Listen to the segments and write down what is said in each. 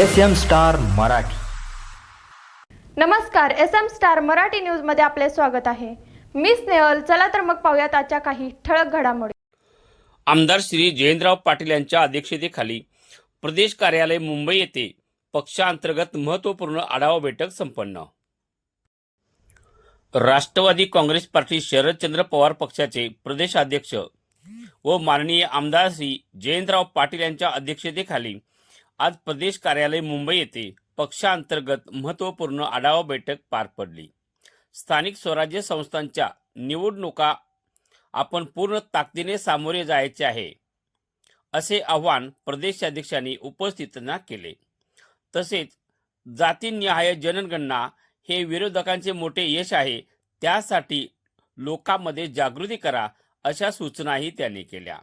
S M star Marathi. नमस्कार S M star Marathi न्यूजमध्ये आपले स्वागत आहे. मी स्नेहल चला तर मग पाहूयात आजच्या काही ठळक घडामोडी. आमदार श्री जयंतराव पाटील यांच्या अध्यक्षतेखाली प्रदेश कार्यालय मुंबई येथे पक्षांतर्गत महत्त्वपूर्ण आढावा बैठक संपन्न. राष्ट्रवादी काँग्रेस पार्टी शरदचंद्र पवार पक्षाचे प्रदेशाध्यक्ष व माननीय आमदार श्री जयंतराव पाटील यांच्या अध्यक्षतेखाली आज प्रदेश कार्यालय मुंबई येथे पक्षांतर्गत महत्त्वपूर्ण आढावा बैठक पार पडली. स्थानिक स्वराज्य संस्थांच्या निवडणुका आपण पूर्ण ताकदीने सामोरे जायचे आहे असे आवाहन प्रदेशाध्यक्षांनी उपस्थितांना केले. तसेच जातीनिहाय जनगणना हे विरोधकांचे मोठे यश आहे त्यासाठी लोकांमध्ये जागृती करा अशा सूचनाही त्यांनी केल्या.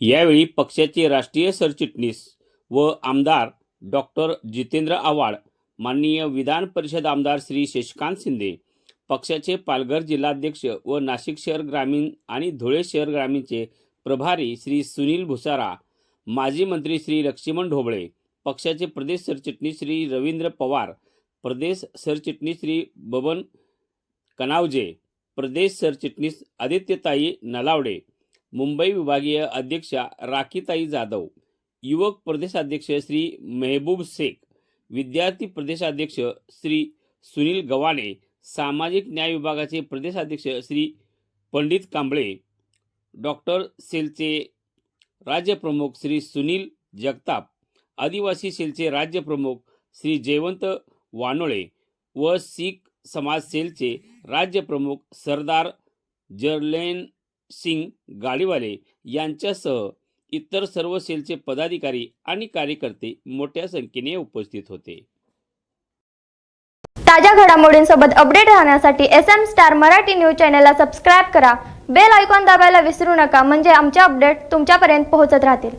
यावेळी पक्षाचे राष्ट्रीय सरचिटणीस व आमदार डॉक्टर जितेंद्र आव्हाड माननीय विधान परिषद आमदार श्री शशिकांत शिंदे पक्षाचे पालघर जिल्हाध्यक्ष व नाशिक शहर ग्रामीण आणि धुळे शहर ग्रामीणचे प्रभारी श्री सुनील भुसारा माजी मंत्री श्री लक्ष्मण ढोबळे पक्षाचे प्रदेश सरचिटणीस श्री रवींद्र पवार प्रदेश सरचिटणीस श्री बबन कनावजे प्रदेश सरचिटणीस आदित्यताई नलावडे मुंबई विभागीय अध्यक्षा राखीताई जाधव युवक प्रदेशाध्यक्ष श्री मेहबूब शेख विद्यार्थी प्रदेशाध्यक्ष श्री सुनील गव्हाणे सामाजिक न्याय विभागाचे प्रदेशाध्यक्ष श्री पंडित कांबळे डॉक्टर सेलचे राज्यप्रमुख श्री सुनील जगताप आदिवासी सेलचे राज्यप्रमुख श्री जयवंत वानोळे व शीख समाज सेलचे राज्यप्रमुख सरदार जर्लेन सिंग गाडीवाले यांच्यासह इतर सर्व सेलचे पदाधिकारी आणि कार्यकर्ते मोठ्या संख्येने उपस्थित होते. ताज्या घडामोडींसोबत अपडेट राहण्यासाठी S M star Marathi news चॅनलला सबस्क्राईब करा. बेल आयकॉन दाबायला विसरू नका. म्हणजे आमचे अपडेट तुमच्यापर्यंत पोहोचत राहतील.